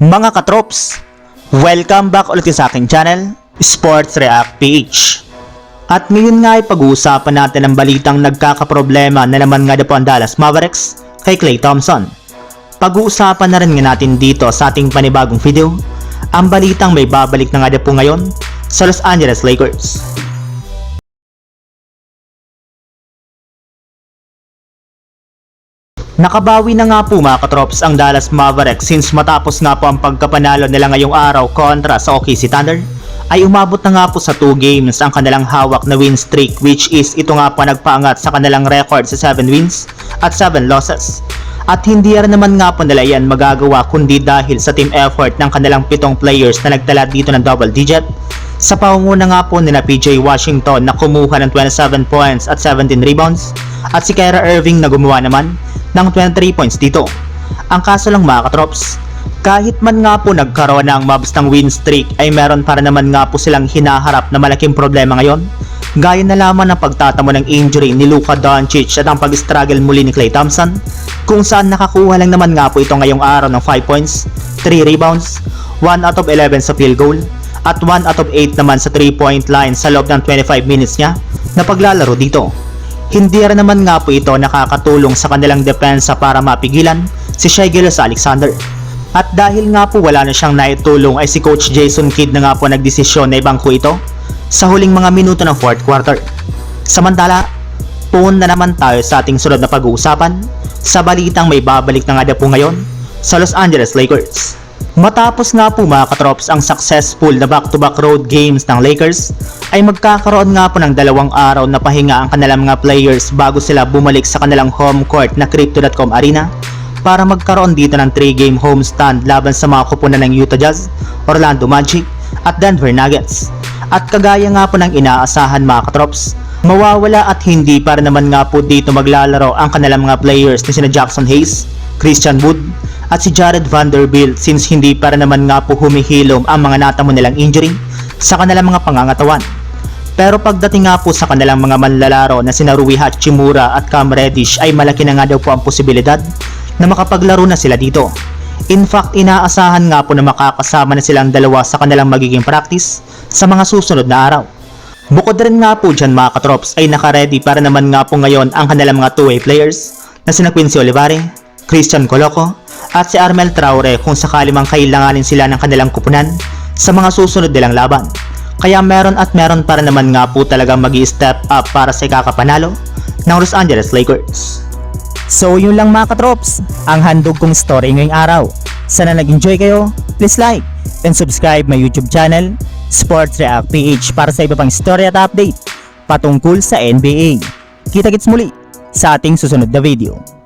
Mga katrops, welcome back ulit sa aking channel, Sports React PH. At ngayon nga ay pag-uusapan natin ang balitang nagkakaproblema na naman nga po ang Dallas Mavericks kay Klay Thompson. Pag-uusapan na rin nga natin dito sa ating panibagong video, ang balitang may babalik na nga po ngayon sa Los Angeles Lakers. Nakabawi na nga po mga katrops ang Dallas Mavericks since matapos nga po ang pagkapanalo nila ngayong araw kontra sa OKC Thunder ay umabot na nga po sa 2 games ang kanilang hawak na win streak which is ito nga po nagpaangat sa kanilang record sa 7 wins at 7 losses. At hindi rin naman nga po nila yan magagawa kundi dahil sa team effort ng kanilang pitong players na nagtala dito ng double digit. Sa pangunguna nga po nila PJ Washington na kumuha ng 27 points at 17 rebounds. At si Kyra Irving na gumawa naman ng 23 points dito. Ang kaso lang mga katrops, kahit man nga po nagkaroon ng Mavs ng win streak ay meron para naman nga po silang hinaharap na malaking problema ngayon. Gaya na lamang ng pagtatamo ng injury ni Luka Doncic at ang pag-struggle muli ni Klay Thompson kung saan nakakuha lang naman nga po ito ngayong araw ng 5 points, 3 rebounds, 1 out of 11 sa field goal at 1 out of 8 naman sa 3 point line sa loob ng 25 minutes niya na paglalaro dito. Hindi rin naman nga po ito nakakatulong sa kanilang depensa para mapigilan si Shai Gilgeous Alexander. At dahil nga po wala na siyang naitulong ay si Coach Jason Kidd na nga po nagdesisyon na ibangko ito sa huling mga minuto ng fourth quarter. Samantala, puun na naman tayo sa ating sunod na pag-uusapan sa balitang may babalik na nga po ngayon sa Los Angeles Lakers. Matapos nga po mga katrops ang successful na back-to-back road games ng Lakers ay magkakaroon nga po ng dalawang araw na pahinga ang kanilang mga players bago sila bumalik sa kanilang home court na Crypto.com Arena para magkaroon dito ng 3-game homestand laban sa mga kupunan ng Utah Jazz, Orlando Magic at Denver Nuggets. At kagaya nga po ng inaasahan mga katrops, mawawala at hindi para naman nga po dito maglalaro ang kanilang mga players na sina Jackson Hayes, Christian Wood at si Jared Vanderbilt since hindi para naman nga po humihilom ang mga natamo nilang injury sa kanilang mga pangangatawan. Pero pagdating nga po sa kanilang mga manlalaro na sina Rui Hachimura at Cam Reddish ay malaki na nga daw po ang posibilidad na makapaglaro na sila dito. In fact, inaasahan nga po na makakasama na silang dalawa sa kanilang magiging practice sa mga susunod na araw. Bukod rin nga po dyan mga katrops ay nakaredy para naman nga po ngayon ang kanilang mga two-way players na sina Quincy Olivare, Christian Coloco at si Armel Traore kung sakali mang kailanganin sila ng kanilang kupunan sa mga susunod nilang laban. Kaya meron at meron para naman nga po talagang mag step up para sa ikakapanalo ng Los Angeles Lakers. So yun lang mga katrops, ang handog kong story ngayong araw. Sana nag-enjoy kayo, please like and subscribe my YouTube channel, Sports React PH para sa iba pang story at update patungkol sa NBA. Kita-kits muli sa ating susunod na video.